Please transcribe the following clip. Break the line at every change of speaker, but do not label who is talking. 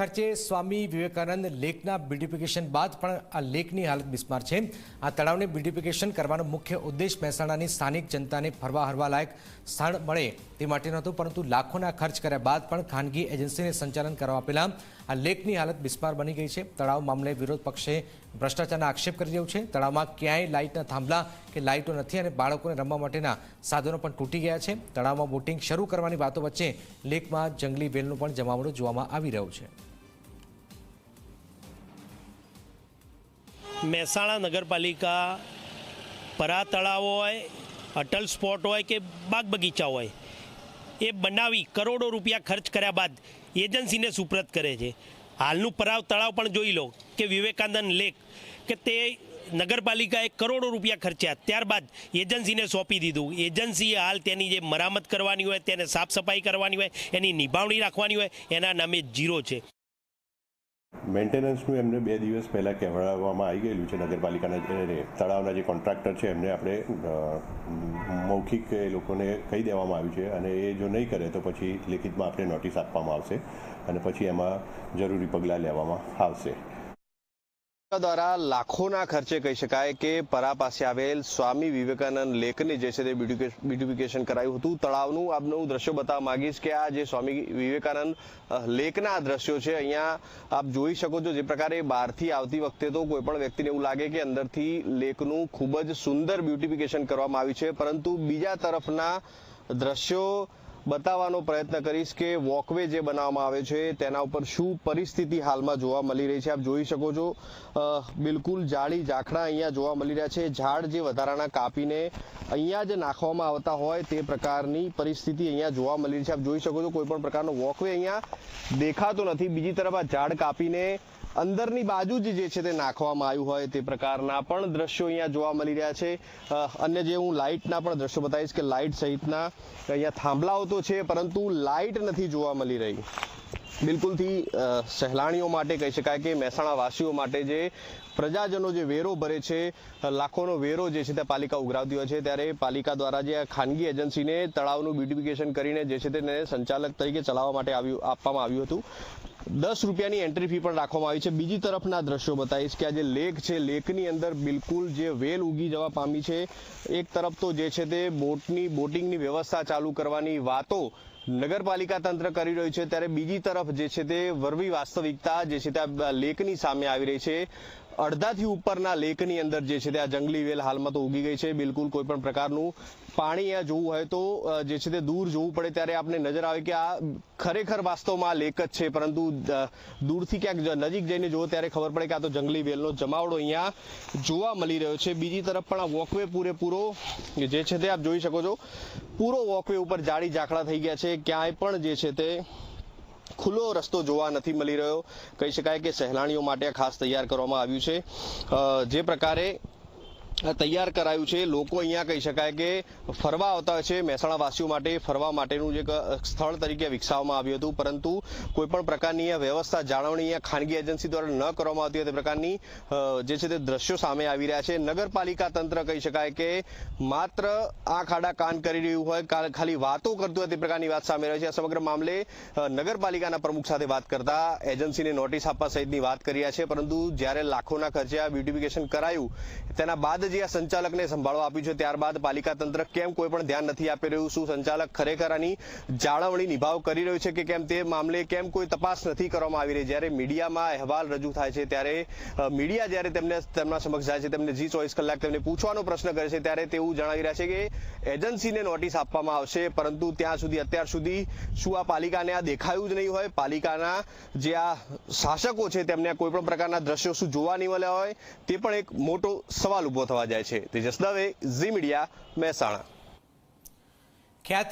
ખર્ચે સ્વામી વિવેકાનંદ લેકના બ્યુટિફિકેશન બાદ પણ આ લેકની હાલત બિસ્માર છે. આ તળાવને બ્યુટિફિકેશન કરવાનો મુખ્ય ઉદ્દેશ મહેસાણાની સ્થાનિક જનતાને ફરવા હરવા લાયક સ્થળ મળે તે માટેનો હતો પરંતુ લાખોના ખર્ચ કર્યા બાદ પણ ખાનગી એજન્સીને સંચાલન કરવા પહેલાં આ લેકની હાલત બિસ્માર બની ગઈ છે. તળાવ મામલે વિરોધ પક્ષે ભ્રષ્ટાચારના આક્ષેપ કરી રહ્યું છે. તળાવમાં ક્યાંય લાઇટના થાંભલા કે લાઇટો નથી અને બાળકોને રમવા માટેના સાધનો પણ તૂટી ગયા છે. તળાવમાં બોટિંગ શરૂ કરવાની વાતો વચ્ચે લેકમાં જંગલી વેલનું પણ જમાવડો જોવામાં આવી રહ્યો છે.
મહેસાણા નગરપાલિકા પરા તળાવ હોય, અટલ સ્પોટ હોય કે બાગ બગીચા હોય, એ બનાવી કરોડો રૂપિયા ખર્ચ કર્યા બાદ એજન્સીને સુપ્રત કરે છે. હાલનું પરાવ તળાવ પણ જોઈ લો કે વિવેકાનંદ લેક કે તે નગરપાલિકાએ કરોડો રૂપિયા ખર્ચ્યા. ત્યારબાદ એજન્સીને સોંપી દીધું. એજન્સીએ હાલ તેની જે મરામત કરવાની હોય, તેને સાફ સફાઈ કરવાની હોય, એની નિભાવણી રાખવાની હોય, એના નામે જીરો છે.
મેન્ટેનન્સનું એમને બે દિવસ પહેલાં કહેવડાવવામાં આવી ગયેલું છે, નગરપાલિકાના તળાવના જે કોન્ટ્રાક્ટર છે, એમને આપણે મૌખિક એ લોકોને કહી દેવામાં આવ્યું છે અને એ જો નહીં કરે તો પછી લેખિતમાં આપણે નોટિસ આપવામાં આવશે અને પછી એમાં જરૂરી પગલાં લેવામાં આવશે.
દ્વારા લાખોના ખર્ચે કહી શકાય કે પરા પાસે આવેલ સ્વામી વિવેકાનંદ લેકને જે છે તે બ્યુટિફિકેશન કરાયું હતું. તળાવનું આપને હું દ્રશ્યો બતાવવા માંગીશ કે આ જે સ્વામી વિવેકાનંદ લેકના દ્રશ્યો છે, અહીંયા આપ જોઈ શકો છો જે પ્રકારે બહારથી આવતી વખતે તો કોઈ પણ વ્યક્તિને એવું લાગે કે અંદરથી લેકનું ખૂબ જ સુંદર બ્યુટિફિકેશન કરવામાં આવ્યું છે. પરંતુ બીજા તરફના દ્રશ્યો બતાવવાનો પ્રયત્ન કરીશ કે વોકવે જે બનાવવામાં આવે છે, તેના ઉપર શું પરિસ્થિતિ હાલમાં જોવા મળી રહી છે? આપ જોઈ શકો છો બિલકુલ જાડી ઝાખડા અહીંયા જોવા મળી રહ્યા છે. ઝાડ જે વધારાના કાપીને અહીંયા જ નાખવામાં આવતા હોય તે પ્રકારની પરિસ્થિતિ અહીંયા જોવા મળી રહી છે. આપ જોઈ શકો છો, કોઈ પણ પ્રકારનો વોકવે અહીંયા દેખાતો નથી. બીજી તરફ આ ઝાડ કાપીને અંદરની બાજુ જ જે છે તે નાખવામાં આવ્યું હોય તે પ્રકારના પણ દ્રશ્યો અહીંયા જોવા મળી રહ્યા છે. અન્ય જે હું લાઇટના પણ દ્રશ્યો બતાવીશ કે લાઇટ સહિતના અહીંયા થાંભલાઓ તો છે, પરંતુ લાઇટ નથી જોવા મળી રહી. બિલકુલથી સહેલાણીઓ માટે કહી શકાય કે મહેસાણા વાસીઓ માટે જે પ્રજાજનો જે વેરો ભરે છે લાખોનો વેરો જે છે તે પાલિકા ઉઘરાવતી હોય છે, ત્યારે પાલિકા દ્વારા જે ખાનગી એજન્સીને તળાવનું બ્યુટિફિકેશન કરીને જે છે તેને સંચાલક તરીકે ચલાવવા માટે આવ્યું, આપવામાં આવ્યું હતું. દસ રૂપિયાની એન્ટ્રી ફી પણ રાખવામાં આવી છે. બીજી તરફના દ્રશ્યો બતાવીશ કે આ જે લેક છે, લેકની અંદર બિલકુલ જે વેલ ઉગી જવા પામી છે. એક તરફ તો જે છે તે બોટની, બોટિંગની વ્યવસ્થા ચાલુ કરવાની વાતો નગરપાલિકા તંત્ર કરી રહ્યું છે. ત્યારે બીજી તરફ જે છે તે વરવી વાસ્તવિકતા જે છે તે લેકની સામે આવી રહી છે. અડધાથી ઉપરના લેકની અંદર જે છે તે આ જંગલી વેલ હાલમાં તો ઉગી ગઈ છે. બિલકુલ કોઈ પણ પ્રકારનું પાણી અહીંયા જોવું હોય તો જે છે તે દૂર જોવું પડે ત્યારે આપણે નજર આવે કે આ ખરેખર વાસ્તવમાં લેક જ છે. પરંતુ દૂરથી ક્યાંક નજીક જઈને જુઓ ત્યારે ખબર પડે કે આ તો જંગલી વેલનો જમાવડો અહીંયા જોવા મળી રહ્યો છે. બીજી તરફ પણ આ વોકવે પૂરેપૂરો, જે છે તે આપ જોઈ શકો છો, પૂરો વોકવે ઉપર જાડી ઝાકડા થઈ ગયા છે. ક્યાંય પણ જે છે તે ખુલ્લો રસ્તો જોવા નથી મળી રહ્યો. કહી શકાય કે સહેલાણીઓ માટે ખાસ તૈયાર કરવામાં આવ્યું છે. જે પ્રકારે તૈયાર કરાયું છે. લોકો અહીંયા કહી શકાય કે ફરવા આવતા છે મહેસાણાવાસીઓ માટે. ફરવા માટેનું જે સ્થળ તરીકે વિકસાવવામાં આવ્યું હતું. પરંતુ કોઈપણ પ્રકારની વ્યવસ્થા જાળવણી અહીંયા ખાનગી એજન્સી દ્વારા ન કરવામાં આવતી તે પ્રકારની જે છે તે દ્રશ્યો સામે આવી રહ્યા છે. નગરપાલિકા તંત્ર કહી શકાય કે માત્ર આ ખાડા કાન કરી રહ્યું હોય ખાલી વાતો કરતું હોય તે પ્રકારની વાત સામે રહી છે. આ સમગ્ર મામલે નગરપાલિકાના પ્રમુખ સાથે વાત કરતા એજન્સીને નોટિસ આપવા સહિતની વાત કરી રહ્યા છે. પરંતુ જ્યારે લાખોના ખર્ચે આ બ્યુટિફિકેશન કરાયું, તેના બાદ જે આ સંચાલકને સંભાળવા આપ્યું છે, ત્યારબાદ પાલિકા તંત્ર કેમ કોઈ પણ ધ્યાન નથી આપી રહ્યું? શું સંચાલક ખરેખર આની જાળવણી નિભાવ કરી રહ્યું છે કે કેમ? તે મામલે કેમ કોઈ તપાસ નથી કરવામાં આવી રહી? જ્યારે મીડિયામાં અહેવાલ રજૂ થાય છે, ત્યારે મીડિયા જ્યારે તેમને, તેમના સમક્ષ જાય છે, તેમને જી ચોવીસ કલાક તેમને પૂછવાનો પ્રશ્ન કરે છે, ત્યારે તેવું જણાવી રહ્યા છે કે એજન્સીને નોટિસ આપવામાં આવશે, પરંતુ ત્યાં સુધી, અત્યાર સુધી શું આ પાલિકાને આ દેખાયું જ નહીં હોય? પાલિકાના જે આ શાસકો છે, તેમને કોઈ પણ પ્રકારના દ્રશ્યો શું જોવા નહીં મળ્યા હોય? તે પણ એક મોટો સવાલ ઊભો થવા જાય છે. તેજસ દવે ઝી મીડિયા મહેસાણા.
ખ્યાતિ